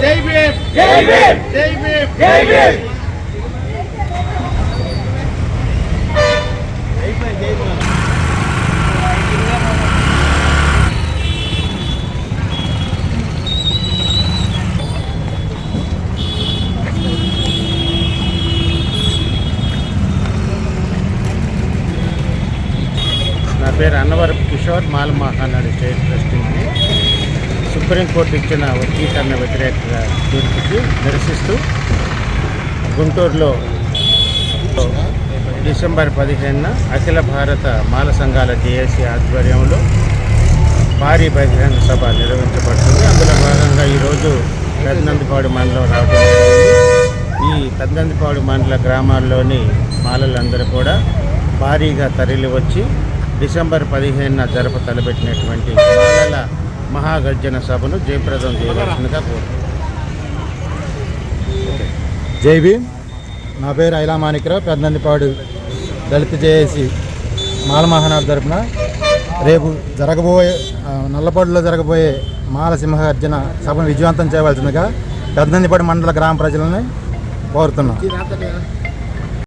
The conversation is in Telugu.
భీమ్. జై భీమ్. నా పేరు అన్నవరపు కిషోర్ మాల మహానాడు స్టేట్ ట్రస్టీని సుప్రీంకోర్టు ఇచ్చిన వర్గీకరణ వ్యతిరేక తీర్పుకి నిరసిస్తూ గుంటూరులో డిసెంబర్ పదిహేనున అఖిల భారత మాల సంఘాల జేఏసీ ఆధ్వర్యంలో భారీ బహిరంగ సభ నిర్వహించబడుతుంది. అందులో భాగంగా ఈరోజు పెద్దందిపాడు మండలం రావడం ఈ పెద్దందిపాడు మండల గ్రామాల్లోని మాలలందరూ కూడా భారీగా తరలి వచ్చి డిసెంబర్ పదిహేనున జరప తలపెట్టినటువంటి మాలల మహాగర్జన సభను జయప్రదం చేయవలసిందిగా కోరుతున్నాను జై భీమ్. నా పేరు ఐలా మాణిక్రావు పెద్దందిపాడు దళిత జేఏసి మాల మహానాడు తరపున. రేపు జరగబోయే నల్లపాడులో జరగబోయే మాల సింహగర్జన సభను విజయవంతం చేయవలసిందిగా పెద్దందిపాడు మండల గ్రామ ప్రజలని కోరుతున్నాం.